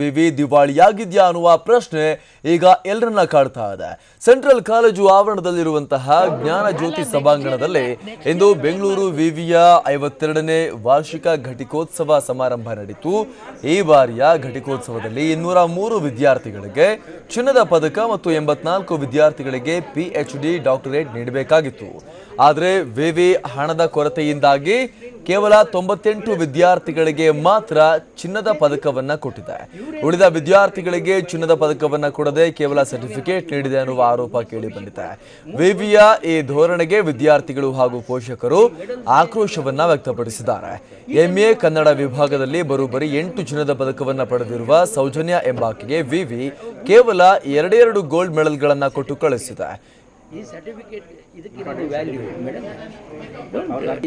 ವಿವಿ ದಿವಾಳಿಯಾಗಿದ್ಯಾ ಅನ್ನುವ ಪ್ರಶ್ನೆ ಈಗ ಎಲ್ಲರನ್ನ ಕಾಡ್ತಾ ಇದೆ. ಸೆಂಟ್ರಲ್ ಕಾಲೇಜು ಆವರಣದಲ್ಲಿರುವಂತಹ ಜ್ಞಾನ ಜ್ಯೋತಿ ಸಭಾಂಗಣದಲ್ಲಿ ಇಂದು ಬೆಂಗಳೂರು ವಿವಿಯ ಐವತ್ತೆರಡನೇ ವಾರ್ಷಿಕ ಘಟಿಕೋತ್ಸವ ಸಮಾರಂಭ ನಡೆಯಿತು ಈ ಬಾರಿಯ ಘಟಿಕೋತ್ಸವದಲ್ಲಿ ಇನ್ನೂರ ಮೂರು ವಿದ್ಯಾರ್ಥಿಗಳಿಗೆ ಚಿನ್ನದ ಪದಕ ಮತ್ತು ಎಂಬತ್ನಾಲ್ಕು ವಿದ್ಯಾರ್ಥಿಗಳಿಗೆ ಪಿಎಚ್ ಡಿ ಡಾಕ್ಟರೇಟ್ ನೀಡಬೇಕಾಗಿತ್ತು. ಆದರೆ ವಿವಿ ಹಣದ ಕೊರತೆಯಿಂದಾಗಿ ಕೇವಲ ತೊಂಬತ್ತೆಂಟು ವಿದ್ಯಾರ್ಥಿಗಳಿಗೆ ಮಾತ್ರ ಚಿನ್ನದ ಪದಕವನ್ನ ಕೊಟ್ಟಿದೆ. ಉಳಿದ ವಿದ್ಯಾರ್ಥಿಗಳಿಗೆ ಚಿನ್ನದ ಪದಕವನ್ನ ಕೊಡದೆ ಕೇವಲ ಸರ್ಟಿಫಿಕೇಟ್ ನೀಡಿದೆ ಅನ್ನುವ ಆರೋಪ ಕೇಳಿ ಬಂದಿದೆ. ವಿವಿಯ ಈ ಧೋರಣೆಗೆ ವಿದ್ಯಾರ್ಥಿಗಳು ಹಾಗೂ ಪೋಷಕರು ಆಕ್ರೋಶವನ್ನ ವ್ಯಕ್ತಪಡಿಸಿದ್ದಾರೆ. ಎಂಎ ಕನ್ನಡ ವಿಭಾಗದಲ್ಲಿ ಬರೋಬ್ಬರಿ ಎಂಟು ಚಿನ್ನದ ಪದಕವನ್ನ ಪಡೆದಿರುವ ಸೌಜನ್ಯ ಎಂಬಾಕೆಗೆ ವಿವಿ ಕೇವಲ ಎರಡೆರಡು ಗೋಲ್ಡ್ ಮೆಡಲ್ಗಳನ್ನ ಕೊಟ್ಟು ಕಳಿಸಿದೆ. ಈ ಸರ್ಟಿಫಿಕೇಟ್ ಇದಕ್ಕೆ ವ್ಯಾಲ್ಯೂ ಮೇಡಮ್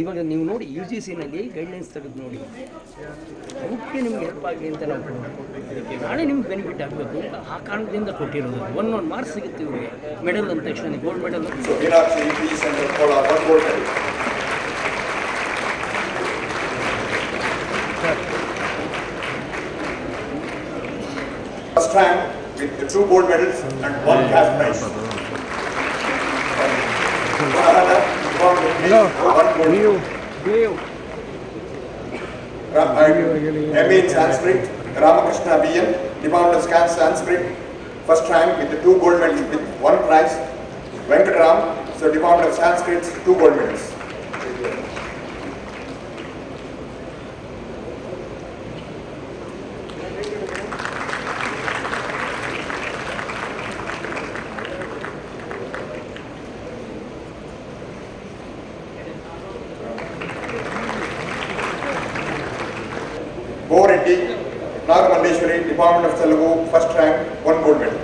ಇವಾಗ ನೀವು ನೋಡಿ ಯು ಜಿ ಸಿನಲ್ಲಿ ಗೈಡ್ಲೈನ್ಸ್ ತೆಗೆದು ನೋಡಿ. ಮುಖ್ಯ ನಿಮ್ಗೆ ಹೆಲ್ಪ್ ಆಗಲಿ ಅಂತ ನಾವು ಅದಕ್ಕೆ ನಾಳೆ ನಿಮ್ಗೆ ಬೆನಿಫಿಟ್ ಆಗಬೇಕು ಅಂತ ಆ ಕಾರಣದಿಂದ ಕೊಟ್ಟಿರೋದು. ಒನ್ ಒನ್ ಮಾರ್ಕ್ಸ್ ಸಿಗುತ್ತೆ ಇವ್ರಿಗೆ. ಮೆಡಲ್ ಅಂದ ತಕ್ಷಣ gold medal. First rank with the two gold medals and one cash prize. Medal. Ra- I- MA in Sanskrit, Ramakrishna BN, Department of Scan Sanskrit, first rank with the two gold medals with one prize. Venkatram, so Department of Sanskrit, two gold medals. Reddy, Nagamalleshwari, Department of Telugu, first rank, one gold medal.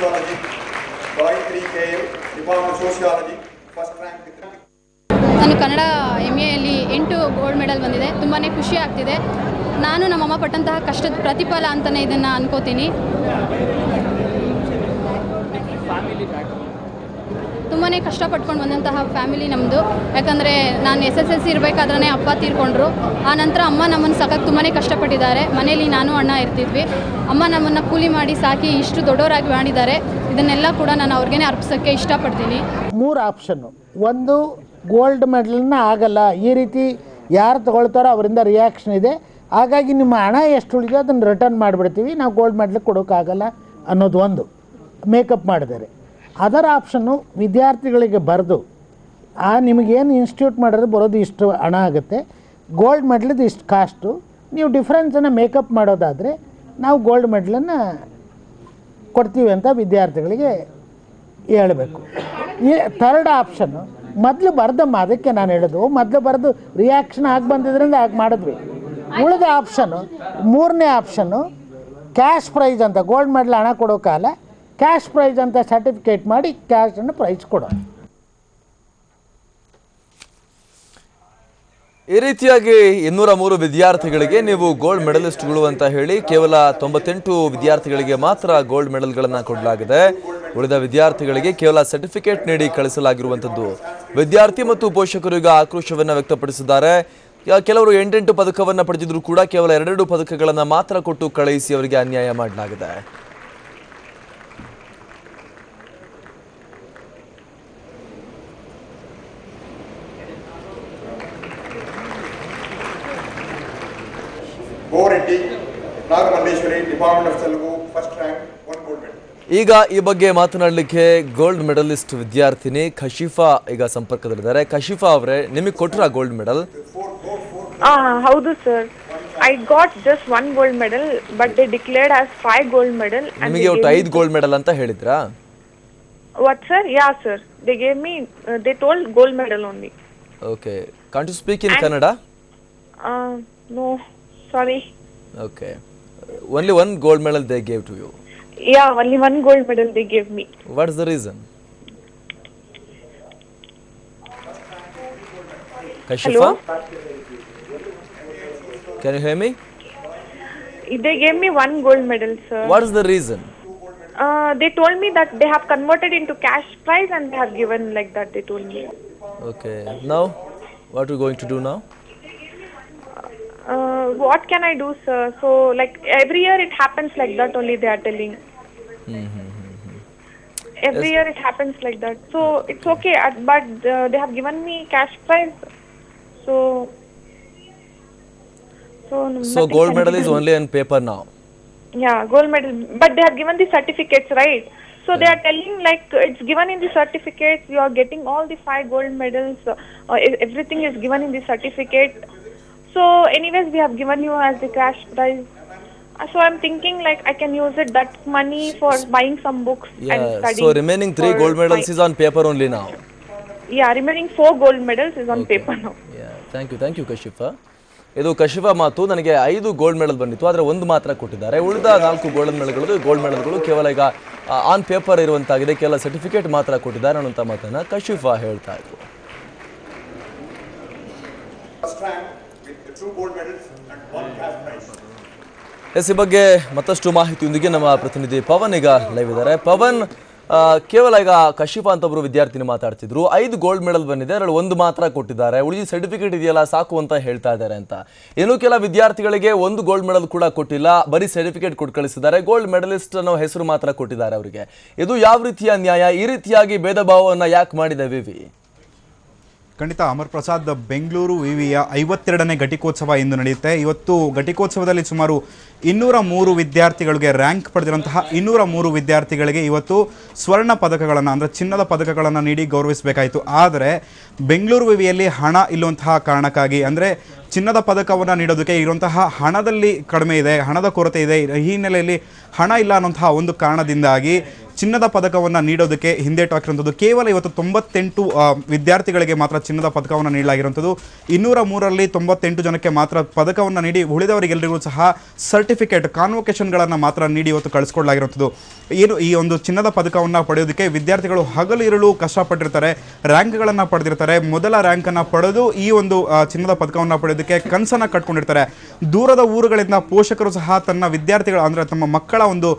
Sociology, Gayatri K, Department of Sociology, first rank. ನಾನು Kannada M ಎಲ್ಲಿ ಎಂಟು gold medal ಬಂದಿದೆ. ತುಂಬಾ ಖುಷಿ ಆಗ್ತಿದೆ. ನಾನು ನಮ್ಮಮ್ಮ ಪಟ್ಟಂತಹ ಕಷ್ಟದ ಪ್ರತಿಫಲ ಅಂತಲೇ ಇದನ್ನು ಅನ್ಕೋತೀನಿ. ತುಂಬಾ ಕಷ್ಟಪಟ್ಕೊಂಡು ಬಂದಂತಹ ಫ್ಯಾಮಿಲಿ ನಮ್ಮದು ಯಾಕಂದರೆ ನಾನು ಎಸ್ ಎಸ್ ಎಲ್ ಸಿ ಇರಬೇಕಾದ್ರೆ ಅಪ್ಪ ತೀರ್ಕೊಂಡ್ರು. ಆ ನಂತರ ಅಮ್ಮ ನಮ್ಮನ್ನು ಸಾಕಕ್ಕೆ ತುಂಬಾ ಕಷ್ಟಪಟ್ಟಿದ್ದಾರೆ. ಮನೇಲಿ ನಾನು, ಅಣ್ಣ ಇರ್ತಿದ್ವಿ. ಅಮ್ಮ ನಮ್ಮನ್ನು ಕೂಲಿ ಮಾಡಿ ಸಾಕಿ ಇಷ್ಟು ದೊಡ್ಡವರಾಗಿ ಮಾಡಿದ್ದಾರೆ. ಇದನ್ನೆಲ್ಲ ಕೂಡ ನಾನು ಅವ್ರಿಗೇ ಅರ್ಪಿಸೋಕ್ಕೆ ಇಷ್ಟಪಡ್ತೀನಿ. ಮೂರು ಆಪ್ಷನ್ನು. ಒಂದು, ಗೋಲ್ಡ್ ಮೆಡಲ್ನ ಆಗಲ್ಲ. ಈ ರೀತಿ ಯಾರು ತಗೊಳ್ತಾರೋ ಅವರಿಂದ ರಿಯಾಕ್ಷನ್ ಇದೆ. ಹಾಗಾಗಿ ನಿಮ್ಮ ಹಣ ಎಷ್ಟು ಉಳಿದೋ ಅದನ್ನು ರಿಟರ್ನ್ ಮಾಡಿಬಿಡ್ತೀವಿ. ನಾವು ಗೋಲ್ಡ್ ಮೆಡಲ್ ಕೊಡೋಕ್ಕಾಗಲ್ಲ ಅನ್ನೋದು ಒಂದು. ಮೇಕಪ್ ಮಾಡಿದ್ದಾರೆ. ಅದರ್ ಆಪ್ಷನ್ನು ವಿದ್ಯಾರ್ಥಿಗಳಿಗೆ ಬರೆದು, ಆ ನಿಮಗೇನು ಇನ್ಸ್ಟಿಟ್ಯೂಟ್ ಮಾಡಿದ್ರೆ ಬರೋದು ಇಷ್ಟು ಹಣ ಆಗುತ್ತೆ, ಗೋಲ್ಡ್ ಮೆಡ್ಲದ್ದು ಇಷ್ಟು ಕಾಸ್ಟು, ನೀವು ಡಿಫ್ರೆನ್ಸನ್ನು ಮೇಕಪ್ ಮಾಡೋದಾದರೆ ನಾವು ಗೋಲ್ಡ್ ಮೆಡ್ಲನ್ನು ಕೊಡ್ತೀವಿ ಅಂತ ವಿದ್ಯಾರ್ಥಿಗಳಿಗೆ ಹೇಳಬೇಕು. ಈ ಥರ್ಡ್ ಆಪ್ಷನ್ನು, ಮೊದಲು ಬರ್ದಮ್ಮ, ಅದಕ್ಕೆ ನಾನು ಹೇಳೋದು, ಮೊದಲು ಬರೆದು ರಿಯಾಕ್ಷನ್ ಆಗಿ ಬಂದಿದ್ರಿಂದ ಆಗಿ ಮಾಡಿದ್ವಿ. ಉಳಿದ ಆಪ್ಷನ್ನು, ಮೂರನೇ ಆಪ್ಷನ್ನು ಕ್ಯಾಶ್ ಪ್ರೈಸ್ ಅಂತ, ಗೋಲ್ಡ್ ಮೆಡಲ್ ಹಣ ಕೊಡೋ ಕಾಲ ಕ್ಯಾಶ್ ಪ್ರೈಸ್ ಅಂತ ಸರ್ಟಿಫಿಕೇಟ್ ಮಾಡಿ ಕ್ಯಾಶನ್ನು ಪ್ರೈಸ್ ಕೊಡೋದು ಈ ರೀತಿಯಾಗಿ ಇನ್ನೂರ ಮೂರು ವಿದ್ಯಾರ್ಥಿಗಳಿಗೆ ನೀವು ಗೋಲ್ಡ್ ಮೆಡಲಿಸ್ಟ್ಗಳು ಅಂತ ಹೇಳಿ ಕೇವಲ ತೊಂಬತ್ತೆಂಟು ವಿದ್ಯಾರ್ಥಿಗಳಿಗೆ ಮಾತ್ರ ಗೋಲ್ಡ್ ಮೆಡಲ್ಗಳನ್ನು ಕೊಡಲಾಗಿದೆ. ಉಳಿದ ವಿದ್ಯಾರ್ಥಿಗಳಿಗೆ ಕೇವಲ ಸರ್ಟಿಫಿಕೇಟ್ ನೀಡಿ ಕಳಿಸಲಾಗಿರುವಂಥದ್ದು ವಿದ್ಯಾರ್ಥಿ ಮತ್ತು ಪೋಷಕರು ಈಗ ಆಕ್ರೋಶವನ್ನು ವ್ಯಕ್ತಪಡಿಸಿದ್ದಾರೆ. ಕೆಲವರು ಎಂಟೆಂಟು ಪದಕವನ್ನು ಪಡೆದಿದ್ರು ಕೂಡ ಕೇವಲ ಎರಡೆರಡು ಪದಕಗಳನ್ನು ಮಾತ್ರ ಕೊಟ್ಟು ಕಳುಹಿಸಿ ಅವರಿಗೆ ಅನ್ಯಾಯ ಮಾಡಲಾಗಿದೆ. Department of Telugu, first rank, one gold medal. ಈಗ ಈ ಬಗ್ಗೆ ಮಾತನಾಡಲಿಕ್ಕೆ ಗೋಲ್ಡ್ ಮೆಡಲಿಸ್ಟ್ ವಿದ್ಯಾರ್ಥಿನಿ ಖಶೀಫಾ ಈಗ ಸಂಪರ್ಕದಲ್ಲಿದ್ದಾರೆ. ಖಶೀಫಾ ಅವರೇ ನಿಮಗೆ ಕೊಟ್ಟರ ಗೋಲ್ಡ್ ಮೆಡಲ್ ಆ ಹೌದು sir I got just one gold medal but they declared as five gold medal ನಿಮಗೆ ಒಟ್ಟು ಐದು ಗೋಲ್ಡ್ ಮೆಡಲ್ ಅಂತ ಹೇಳಿದ್ರಾ? What sir yeah sir they gave me, they they gold medal only only. Okay can't you speak in Kannada no no, sorry. Okay only one gold medal they gave to you. Yeah, only one gold medal they gave me. What's the reason? Hello? Can you hear me? They gave me one gold medal, sir. What's the reason? Uh, they told me that they have converted into cash prize and they have given like that, they told me. Okay. Now, what are you going to do now? what can I do, sir? So, like, every year it happens like that only, they are telling. Mm-hmm. mm-hmm, mm-hmm. Every yes. year it happens like that. So, it's okay, uh, but uh, they have given me cash prize. So, so, so gold medal is only on paper now. Yeah, gold medal. But they have given the certificates, right? So they are telling like it's given in the certificates. You are getting all the five gold medals. Uh, everything is given in the certificate. So, anyways, we have given you as the cash prize. Uh, So I'm thinking like I can use it that money for buying some books and Yeah, studying. so remaining three for gold medals my- is on paper only now. Yeah, remaining four gold medals is on paper now. Yeah, thank you thank you kashifa ಇದು ಕಶಿಫಾ ಮಾತು ನನಗೆ ಐದು gold medal ಬಂದಿತ್ತು ಆದರೆ ಒಂದು ಮಾತ್ರ ಕೊಟ್ಟಿದ್ದಾರೆ ಉಳಿದ ನಾಲ್ಕು ಗೋಲ್ಡ್ ಮೆಡಲ್ಗಳು ಗೋಲ್ಡ್ ಮೆಡಲ್ಗಳು ಕೇವಲ ಈಗ ಆನ್ ಪೇಪರ್ ಇರುವಂತಾಗಿದೆ ಕೇವಲ ಸರ್ಟಿಫಿಕೇಟ್ ಮಾತ್ರ ಕೊಟ್ಟಿದ್ದಾರೆ ಅನ್ನುವಂಥ ಮಾತನ್ನು ಕಶಿಫಾ ಹೇಳ್ತಾ ಇದ್ರು ಎಸ್ ಈ ಬಗ್ಗೆ ಮತ್ತಷ್ಟು ಮಾಹಿತಿಯೊಂದಿಗೆ ನಮ್ಮ ಪ್ರತಿನಿಧಿ ಪವನ್ ಈಗ ಲೈವ್ ಇದ್ದಾರೆ. ಪವನ್ ಕೇವಲ ಈಗ ಕಶಿಫಾ ಅಂತ ಒಬ್ಬರು ವಿದ್ಯಾರ್ಥಿನಿ ಮಾತಾಡ್ತಿದ್ರು. ಐದು ಗೋಲ್ಡ್ ಮೆಡಲ್ ಬಂದಿದೆ ಅದರಲ್ಲಿ ಒಂದು ಮಾತ್ರ ಕೊಟ್ಟಿದ್ದಾರೆ. ಉಳಿದ ಸರ್ಟಿಫಿಕೇಟ್ ಇದೆಯಲ್ಲ ಸಾಕು ಅಂತ ಹೇಳ್ತಾ ಇದ್ದಾರೆ ಅಂತ. ಇನ್ನು ಕೆಲ ವಿದ್ಯಾರ್ಥಿಗಳಿಗೆ ಒಂದು ಗೋಲ್ಡ್ ಮೆಡಲ್ ಕೂಡ ಕೊಟ್ಟಿಲ್ಲ ಬರೀ ಸರ್ಟಿಫಿಕೇಟ್ ಕೊಟ್ಟು ಕಳಿಸಿದ್ದಾರೆ. ಗೋಲ್ಡ್ ಮೆಡಲಿಸ್ಟ್ ಅನ್ನೋ ಹೆಸರು ಮಾತ್ರ ಕೊಟ್ಟಿದ್ದಾರೆ ಅವರಿಗೆ. ಇದು ಯಾವ ರೀತಿಯ ನ್ಯಾಯ? ಈ ರೀತಿಯಾಗಿ ಭೇದ ಭಾವವನ್ನು ಯಾಕೆ ಮಾಡಿದೆ ವಿವಿ? ಖಂಡಿತ ಅಮರ್ ಪ್ರಸಾದ್ ಬೆಂಗಳೂರು ವಿವಿಯ ಐವತ್ತೆರಡನೇ ಘಟಿಕೋತ್ಸವ ಇಂದು ನಡೆಯುತ್ತೆ. ಇವತ್ತು ಘಟಿಕೋತ್ಸವದಲ್ಲಿ ಸುಮಾರು ಇನ್ನೂರ ಮೂರು ವಿದ್ಯಾರ್ಥಿಗಳಿಗೆ ರ್ಯಾಂಕ್ ಪಡೆದಿರುವಂತಹ ಇನ್ನೂರ ಮೂರು ವಿದ್ಯಾರ್ಥಿಗಳಿಗೆ ಇವತ್ತು ಸ್ವರ್ಣ ಪದಕಗಳನ್ನು, ಅಂದರೆ ಚಿನ್ನದ ಪದಕಗಳನ್ನು ನೀಡಿ ಗೌರವಿಸಬೇಕಾಯಿತು. ಆದರೆ ಬೆಂಗಳೂರು ವಿವಿಯಲ್ಲಿ ಹಣ ಇಲ್ಲುವಂತಹ ಕಾರಣಕ್ಕಾಗಿ, ಅಂದರೆ ಚಿನ್ನದ ಪದಕವನ್ನು ನೀಡೋದಕ್ಕೆ ಇರುವಂತಹ ಹಣದಲ್ಲಿ ಕಡಿಮೆ ಇದೆ, ಹಣದ ಕೊರತೆ ಇದೆ. ಈ ಹಿನ್ನೆಲೆಯಲ್ಲಿ ಹಣ ಇಲ್ಲ ಅನ್ನುವಂತಹ ಒಂದು ಕಾರಣದಿಂದಾಗಿ ಚಿನ್ನದ ಪದಕವನ್ನು ನೀಡೋದಕ್ಕೆ ಹಿಂದೇಟು ಹಾಕಿರುವಂಥದ್ದು. ಕೇವಲ ಇವತ್ತು ತೊಂಬತ್ತೆಂಟು ವಿದ್ಯಾರ್ಥಿಗಳಿಗೆ ಮಾತ್ರ ಚಿನ್ನದ ಪದಕವನ್ನು ನೀಡಲಾಗಿರುವಂಥದ್ದು. ಇನ್ನೂರ ಮೂರರಲ್ಲಿ ತೊಂಬತ್ತೆಂಟು ಜನಕ್ಕೆ ಮಾತ್ರ ಪದಕವನ್ನು ನೀಡಿ ಉಳಿದವರಿಗೆಲ್ಲರಿಗೂ ಸಹ ಸರ್ಟಿಫಿಕೇಟ್ ಕಾನ್ವೊಕೇಶನ್ಗಳನ್ನು ಮಾತ್ರ ನೀಡಿ ಇವತ್ತು ಕಳಿಸ್ಕೊಡ್ಲಾಗಿರುವಂಥದ್ದು ಏನು ಈ ಒಂದು ಚಿನ್ನದ ಪದಕವನ್ನು ಪಡೆಯೋದಕ್ಕೆ ವಿದ್ಯಾರ್ಥಿಗಳು ಹಗಲು ಇರಲು ಕಷ್ಟಪಟ್ಟಿರ್ತಾರೆ, ರ್ಯಾಂಕ್ಗಳನ್ನು ಪಡೆದಿರ್ತಾರೆ. ಮೊದಲ ರ್ಯಾಂಕನ್ನು ಪಡೆದು ಈ ಒಂದು ಚಿನ್ನದ ಪದಕವನ್ನು ಪಡೆಯೋದಕ್ಕೆ ಕನಸನ್ನು ಕಟ್ಕೊಂಡಿರ್ತಾರೆ. ದೂರದ ಊರುಗಳಿಂದ ಪೋಷಕರು ಸಹ ತನ್ನ ವಿದ್ಯಾರ್ಥಿಗಳು, ಅಂದರೆ ತಮ್ಮ ಮಕ್ಕಳ ಒಂದು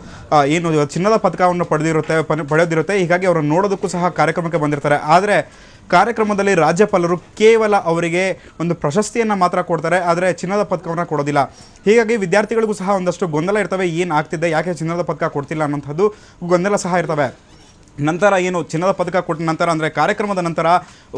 ಏನು ಚಿನ್ನದ ಪದಕವನ್ನು ಪಡೆದಿರುತ್ತೆ ಪನ- ಪಡೆಯೋದಿರುತ್ತೆ ಹೀಗಾಗಿ ಅವರನ್ನು ನೋಡೋದಕ್ಕೂ ಸಹ ಕಾರ್ಯಕ್ರಮಕ್ಕೆ ಬಂದಿರ್ತಾರೆ. ಆದರೆ ಕಾರ್ಯಕ್ರಮದಲ್ಲಿ ರಾಜ್ಯಪಾಲರು ಕೇವಲ ಅವರಿಗೆ ಒಂದು ಪ್ರಶಸ್ತಿಯನ್ನು ಮಾತ್ರ ಕೊಡ್ತಾರೆ, ಆದರೆ ಚಿನ್ನದ ಪದಕವನ್ನು ಕೊಡೋದಿಲ್ಲ. ಹೀಗಾಗಿ ವಿದ್ಯಾರ್ಥಿಗಳಿಗೂ ಸಹ ಒಂದಷ್ಟು ಗೊಂದಲ ಇರ್ತವೆ, ಏನು ಆಗ್ತಿದೆ, ಯಾಕೆ ಚಿನ್ನದ ಪದಕ ಕೊಡ್ತಿಲ್ಲ ಅನ್ನೋಂಥದ್ದು ಗೊಂದಲ ಸಹ ಇರ್ತವೆ. ನಂತರ ಏನು ಚಿನ್ನದ ಪದಕ ಕೊಟ್ಟ ನಂತರ, ಅಂದರೆ ಕಾರ್ಯಕ್ರಮದ ನಂತರ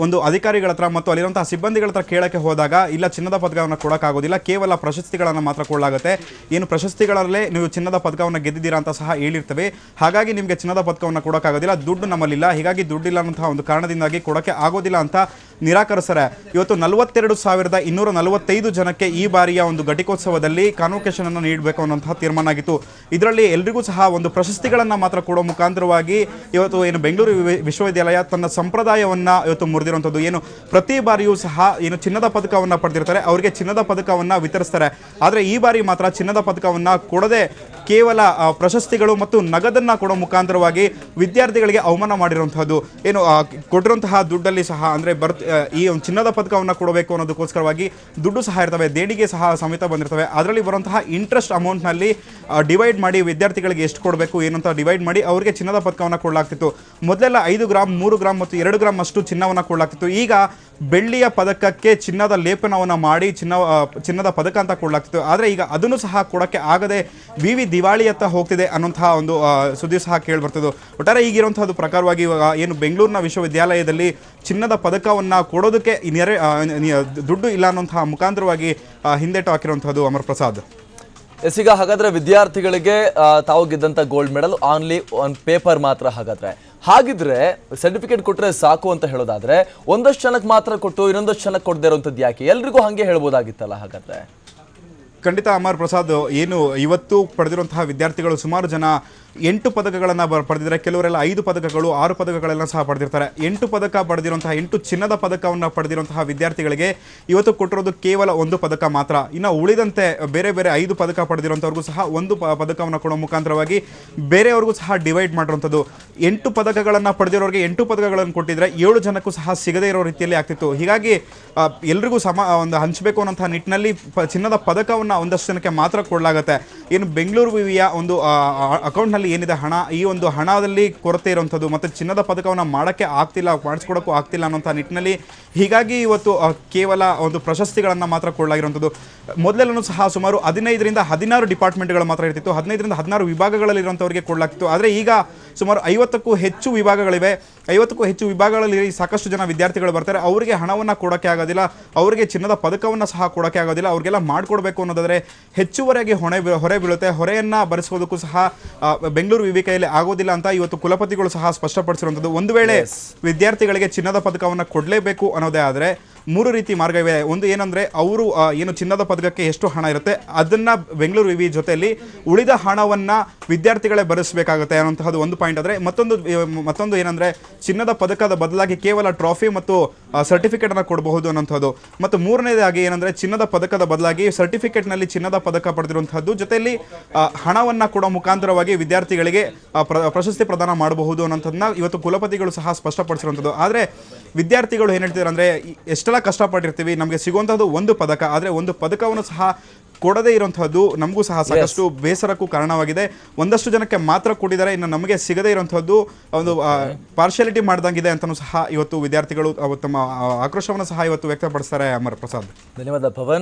ಒಂದು ಅಧಿಕಾರಿಗಳ ಹತ್ರ ಮತ್ತು ಅಲ್ಲಿರುವಂತಹ ಸಿಬ್ಬಂದಿಗಳ ಹತ್ರ ಕೇಳೋಕ್ಕೆ ಹೋದಾಗ, ಇಲ್ಲ ಚಿನ್ನದ ಪದಕವನ್ನು ಕೊಡೋಕ್ಕಾಗೋದಿಲ್ಲ, ಕೇವಲ ಪ್ರಶಸ್ತಿಗಳನ್ನು ಮಾತ್ರ ಕೊಡಲಾಗುತ್ತೆ. ಏನು ಪ್ರಶಸ್ತಿಗಳಲ್ಲೇ ನೀವು ಚಿನ್ನದ ಪದಕವನ್ನು ಗೆದ್ದಿದ್ದೀರಾ ಅಂತ ಸಹ ಹೇಳಿರ್ತವೆ. ಹಾಗಾಗಿ ನಿಮಗೆ ಚಿನ್ನದ ಪದಕವನ್ನು ಕೊಡೋಕ್ಕಾಗೋದಿಲ್ಲ, ದುಡ್ಡು ನಮ್ಮಲ್ಲಿಲ್ಲ. ಹೀಗಾಗಿ ದುಡ್ಡಿಲ್ಲ ಅನ್ನೋಂತಹ ಒಂದು ಕಾರಣದಿಂದಾಗಿ ಕೊಡೋಕ್ಕೆ ಆಗೋದಿಲ್ಲ ಅಂತ ನಿರಾಕರಿಸ್ತಾರೆ ಇವತ್ತು ನಲವತ್ತೆರಡು ಸಾವಿರದ ಇನ್ನೂರ ನಲವತ್ತೈದು ಜನಕ್ಕೆ ಈ ಬಾರಿಯ ಒಂದು ಘಟಿಕೋತ್ಸವದಲ್ಲಿ ಕಾನ್ವೊಕೇಶನ್ ಅನ್ನು ನೀಡಬೇಕು ಅನ್ನುವಂತಹ ತೀರ್ಮಾನ ಆಗಿತ್ತು. ಇದರಲ್ಲಿ ಎಲ್ರಿಗೂ ಸಹ ಒಂದು ಪ್ರಶಸ್ತಿಗಳನ್ನು ಮಾತ್ರ ಕೊಡೋ ಮುಖಾಂತರವಾಗಿ ಇವತ್ತು ಏನು ಬೆಂಗಳೂರು ವಿಶ್ವವಿದ್ಯಾಲಯ ತನ್ನ ಸಂಪ್ರದಾಯವನ್ನು ಇವತ್ತು ಮುರಿದಿರುವಂಥದ್ದು. ಏನು ಪ್ರತಿ ಬಾರಿಯೂ ಸಹ ಏನು ಚಿನ್ನದ ಪದಕವನ್ನು ಪಡೆದಿರ್ತಾರೆ. ಅವರಿಗೆ ಚಿನ್ನದ ಪದಕವನ್ನು ವಿತರಿಸ್ತಾರೆ. ಆದರೆ ಈ ಬಾರಿ ಮಾತ್ರ ಚಿನ್ನದ ಪದಕವನ್ನು ಕೊಡದೆ ಕೇವಲ ಪ್ರಶಸ್ತಿಗಳು ಮತ್ತು ನಗದನ್ನು ಕೊಡೋ ಮುಖಾಂತರವಾಗಿ ವಿದ್ಯಾರ್ಥಿಗಳಿಗೆ ಅವಮಾನ ಮಾಡಿರುವಂಥದ್ದು. ಏನು ಕೊಟ್ಟಿರುವಂತಹ ದುಡ್ಡಲ್ಲಿ ಸಹ ಅಂದರೆ ಬರ್ತ್ ಈ ಒಂದು ಚಿನ್ನದ ಪದಕವನ್ನು ಕೊಡಬೇಕು ಅನ್ನೋದಕ್ಕೋಸ್ಕರವಾಗಿ ದುಡ್ಡು ಸಹ ಇರ್ತವೆ, ದೇಣಿಗೆ ಸಹ ಸಮೇತ ಬಂದಿರ್ತವೆ. ಅದರಲ್ಲಿ ಬರುವಂತಹ ಇಂಟ್ರೆಸ್ಟ್ ಅಮೌಂಟ್ನಲ್ಲಿ ಡಿವೈಡ್ ಮಾಡಿ ವಿದ್ಯಾರ್ಥಿಗಳಿಗೆ ಎಷ್ಟು ಕೊಡಬೇಕು, ಏನಂತ ಡಿವೈಡ್ ಮಾಡಿ ಅವರಿಗೆ ಚಿನ್ನದ ಪದಕವನ್ನು ಕೊಡಲಾಗ್ತಿತ್ತು. ಮೊದಲೆಲ್ಲ ಐದು ಗ್ರಾಮ್ ಮೂರು ಗ್ರಾಮ್ ಮತ್ತು ಎರಡು ಗ್ರಾಮ್ ಅಷ್ಟು ಚಿನ್ನವನ್ನು ಕೊಡಲಾಗ್ತಿತ್ತು. ಈಗ ಬೆಳ್ಳಿಯ ಪದಕಕ್ಕೆ ಚಿನ್ನದ ಲೇಪನವನ್ನು ಮಾಡಿ ಚಿನ್ನ ಚಿನ್ನದ ಪದಕ ಅಂತ ಕೊಡಲಾಗ್ತಿತ್ತು. ಆದರೆ ಈಗ ಅದನ್ನು ಸಹ ಕೊಡೋಕ್ಕೆ ಆಗದೆ ವಿ ವಿವಿ ದಿವಾಳಿಯತ್ತ ಹೋಗ್ತಿದೆ ಅನ್ನೋಂತಹ ಒಂದು ಸುದ್ದಿ ಸಹ ಕೇಳಿಬರ್ತದೆ. ಒಟ್ಟಾರೆ ಈಗಿರುವಂಥದ್ದು ಪ್ರಕಾರವಾಗಿ ಇವಾಗ ಏನು ಬೆಂಗಳೂರಿನ ವಿಶ್ವವಿದ್ಯಾಲಯದಲ್ಲಿ ಚಿನ್ನದ ಪದಕವನ್ನು ಕೊಡೋದಕ್ಕೆ ನೆರೆ ದುಡ್ಡು ಇಲ್ಲ ಅನ್ನೋಂತಹ ಮುಖಾಂತರವಾಗಿ ಹಿಂದೇಟು ಹಾಕಿರುವಂತಹದ್ದು ಅಮರ್ ಪ್ರಸಾದ್ ಎಸ್, ಈಗ ಹಾಗಾದ್ರೆ ವಿದ್ಯಾರ್ಥಿಗಳಿಗೆ ತಾವು ಗೆದ್ದಂತ gold medal only one paper ಮಾತ್ರ ಹಾಗಾದ್ರೆ. ಹಾಗಿದ್ರೆ ಸರ್ಟಿಫಿಕೇಟ್ ಕೊಟ್ಟರೆ ಸಾಕು ಅಂತ ಹೇಳೋದಾದ್ರೆ, ಒಂದಷ್ಟು ಜನಕ್ಕೆ ಮಾತ್ರ ಕೊಟ್ಟು ಇನ್ನೊಂದಷ್ಟು ಜನಕ್ಕೆ ಕೊಡದೇ ಇರುವಂತದ್ದು ಯಾಕೆ? ಎಲ್ರಿಗೂ ಹಂಗೆ ಹೇಳ್ಬೋದಾಗಿತ್ತಲ್ಲ ಹಾಗಾದ್ರೆ? ಖಂಡಿತ ಅಮರ್ ಪ್ರಸಾದ್, ಏನು ಇವತ್ತು ಪಡೆದಿರುವಂತಹ ವಿದ್ಯಾರ್ಥಿಗಳು ಸುಮಾರು ಜನ ಎಂಟು ಪದಕಗಳನ್ನು ಪಡೆದಿದ್ದಾರೆ. ಕೆಲವರೆಲ್ಲ ಐದು ಪದಕಗಳು, ಆರು ಪದಕಗಳೆಲ್ಲ ಸಹ ಪಡೆದಿರ್ತಾರೆ. ಎಂಟು ಪದಕ ಪಡೆದಿರುವಂತಹ, ಎಂಟು ಚಿನ್ನದ ಪದಕವನ್ನು ಪಡೆದಿರುವಂತಹ ವಿದ್ಯಾರ್ಥಿಗಳಿಗೆ ಇವತ್ತು ಕೊಟ್ಟಿರೋದು ಕೇವಲ ಒಂದು ಪದಕ ಮಾತ್ರ. ಇನ್ನು ಉಳಿದಂತೆ ಬೇರೆ ಬೇರೆ ಐದು ಪದಕ ಪಡೆದಿರುವಂಥವ್ರಿಗೂ ಸಹ ಒಂದು ಪದಕವನ್ನು ಕೊಡೋ ಮುಖಾಂತರವಾಗಿ ಬೇರೆಯವ್ರಿಗೂ ಸಹ ಡಿವೈಡ್ ಮಾಡಿರುವಂಥದ್ದು ಎಂಟು ಪದಕಗಳನ್ನು ಪಡೆದಿರೋರಿಗೆ ಎಂಟು ಪದಕಗಳನ್ನು ಕೊಟ್ಟಿದ್ರೆ ಏಳು ಜನಕ್ಕೂ ಸಹ ಸಿಗದೇ ಇರೋ ರೀತಿಯಲ್ಲಿ ಆಗ್ತಿತ್ತು. ಹೀಗಾಗಿ ಎಲ್ರಿಗೂ ಸಮ ಒಂದು ಹಂಚಬೇಕು ಅನ್ನೋಂಥ ನಿಟ್ಟಿನಲ್ಲಿ ಚಿನ್ನದ ಪದಕವನ್ನು ಒಂದಷ್ಟು ಜನಕ್ಕೆ ಮಾತ್ರ ಕೊಡಲಾಗುತ್ತೆ. ಏನು ಬೆಂಗಳೂರು ವಿವಿಯ ಒಂದು ಅಕೌಂಟ್ನಲ್ಲಿ ಏನಿದೆ ಹಣ, ಈ ಒಂದು ಹಣದಲ್ಲಿ ಕೊರತೆ ಇರುವಂಥದ್ದು ಮತ್ತು ಚಿನ್ನದ ಪದಕವನ್ನು ಮಾಡೋಕ್ಕೆ ಆಗ್ತಿಲ್ಲ, ಮಾಡಿಸ್ಕೊಡೋಕ್ಕೂ ಆಗ್ತಿಲ್ಲ ಅನ್ನೋಂಥ ನಿಟ್ಟಿನಲ್ಲಿ ಹೀಗಾಗಿ ಇವತ್ತು ಕೇವಲ ಒಂದು ಪ್ರಶಸ್ತಿಗಳನ್ನು ಮಾತ್ರ ಕೊಡಲಾಗಿರುವಂಥದ್ದು. ಮೊದಲೆಲ್ಲೂ ಸಹ ಸುಮಾರು ಹದಿನೈದರಿಂದ ಹದಿನಾರು ಡಿಪಾರ್ಟ್ಮೆಂಟ್ಗಳು ಮಾತ್ರ ಇರ್ತಿತ್ತು. ಹದಿನೈದರಿಂದ ಹದಿನಾರು ವಿಭಾಗಗಳಲ್ಲಿ ಇರುವಂಥವರಿಗೆ ಕೊಡಲಾಗ್ತಿತ್ತು. ಆದರೆ ಈಗ ಸುಮಾರು ಐವತ್ತಕ್ಕೂ ಹೆಚ್ಚು ವಿಭಾಗಗಳಿವೆ. ಐವತ್ತಕ್ಕೂ ಹೆಚ್ಚು ವಿಭಾಗಗಳಲ್ಲಿ ಸಾಕಷ್ಟು ಜನ ವಿದ್ಯಾರ್ಥಿಗಳು ಬರ್ತಾರೆ. ಅವರಿಗೆ ಹಣವನ್ನು ಕೊಡೋಕ್ಕೆ ಆಗೋದಿಲ್ಲ. ಅವರಿಗೆ ಚಿನ್ನದ ಪದಕವನ್ನು ಸಹ ಕೊಡೋಕ್ಕೆ ಆಗೋದಿಲ್ಲ. ಅವ್ರಿಗೆಲ್ಲ ಮಾಡಿಕೊಡ್ಬೇಕು ಅನ್ನೋದಾದರೆ ಹೆಚ್ಚುವರಿಯಾಗಿ ಹೊಣೆ ಹೊರೆ ಬೀಳುತ್ತೆ. ಹೊರೆಯನ್ನು ಭರಿಸೋದಕ್ಕೂ ಸಹ ಬೆಂಗಳೂರು ವಿವಿಕೆಯಲ್ಲಿ ಆಗೋದಿಲ್ಲ ಅಂತ ಇವತ್ತು ಕುಲಪತಿಗಳು ಸಹ ಸ್ಪಷ್ಟಪಡಿಸಿರುವಂಥದ್ದು. ಒಂದು ವೇಳೆ ವಿದ್ಯಾರ್ಥಿಗಳಿಗೆ ಚಿನ್ನದ ಪದಕವನ್ನು ಕೊಡಲೇಬೇಕು ಅನ್ನೋದೇ ಆದರೆ ಮೂರು ರೀತಿ ಮಾರ್ಗ ಇವೆ ಒಂದು ಏನಂದ್ರೆ ಅವರು ಏನು ಚಿನ್ನದ ಪದಕಕ್ಕೆ ಎಷ್ಟು ಹಣ ಇರುತ್ತೆ, ಅದನ್ನ ಬೆಂಗಳೂರು ವಿವಿ ಜೊತೆಯಲ್ಲಿ ಉಳಿದ ಹಣವನ್ನ ವಿದ್ಯಾರ್ಥಿಗಳೇ ಭರಿಸಬೇಕಾಗುತ್ತೆ ಅನ್ನೋಂತಹದ್ದು ಒಂದು ಪಾಯಿಂಟ್ ಆದ್ರೆ, ಮತ್ತೊಂದು ಮತ್ತೊಂದು ಏನಂದ್ರೆ ಚಿನ್ನದ ಪದಕದ ಬದಲಾಗಿ ಕೇವಲ ಟ್ರಾಫಿ ಮತ್ತು ಸರ್ಟಿಫಿಕೇಟ್ ಅನ್ನ ಕೊಡಬಹುದು ಅನ್ನೋಂಥದ್ದು ಮತ್ತು ಮೂರನೇದಾಗಿ ಏನಂದ್ರೆ ಚಿನ್ನದ ಪದಕದ ಬದಲಾಗಿ ಸರ್ಟಿಫಿಕೇಟ್ನಲ್ಲಿ ಚಿನ್ನದ ಪದಕ ಪಡೆದಿರುವಂತಹದ್ದು, ಜೊತೆಯಲ್ಲಿ ಹಣವನ್ನ ಕೊಡೋ ಮುಖಾಂತರವಾಗಿ ವಿದ್ಯಾರ್ಥಿಗಳಿಗೆ ಪ್ರಶಸ್ತಿ ಪ್ರದಾನ ಮಾಡಬಹುದು ಅನ್ನೋಂಥದ್ದನ್ನ ಇವತ್ತು ಕುಲಪತಿಗಳು ಸಹ ಸ್ಪಷ್ಟಪಡಿಸಿರುವಂಥದ್ದು ಆದರೆ ವಿದ್ಯಾರ್ಥಿಗಳು ಏನು ಹೇಳ್ತಿದ್ದಾರೆ ಅಂದರೆ ಎಷ್ಟೆಲ್ಲ ಕಷ್ಟಪಟ್ಟಿರ್ತೀವಿ. ನಮಗೆ ಸಿಗುವಂಥದ್ದು ಒಂದು ಪದಕ. ಆದರೆ ಒಂದು ಪದಕವನ್ನು ಸಹ ಕೊಡದೇ ಇರುವಂತಹದ್ದು ನಮಗೂ ಸಹ ಸಾಕಷ್ಟು ಬೇಸರಕ್ಕೂ ಕಾರಣವಾಗಿದೆ. ಒಂದಷ್ಟು ಜನಕ್ಕೆ ಮಾತ್ರ ಕೊಟ್ಟಿದ್ದಾರೆ ಇನ್ನು ನಮಗೆ ಸಿಗದೇ ಇರುವಂತಹದ್ದು ಒಂದು ಪಾರ್ಶಿಯಾಲಿಟಿ ಮಾಡ್ದಂಗಿದೆ ಅಂತಲೂ ಸಹ ಇವತ್ತು ವಿದ್ಯಾರ್ಥಿಗಳು ತಮ್ಮ ಆಕ್ರೋಶವನ್ನು ಸಹ ಇವತ್ತು ವ್ಯಕ್ತಪಡಿಸ್ತಾರೆ ಅಮರ್ ಪ್ರಸಾದ್. ಧನ್ಯವಾದ ಪವನ್.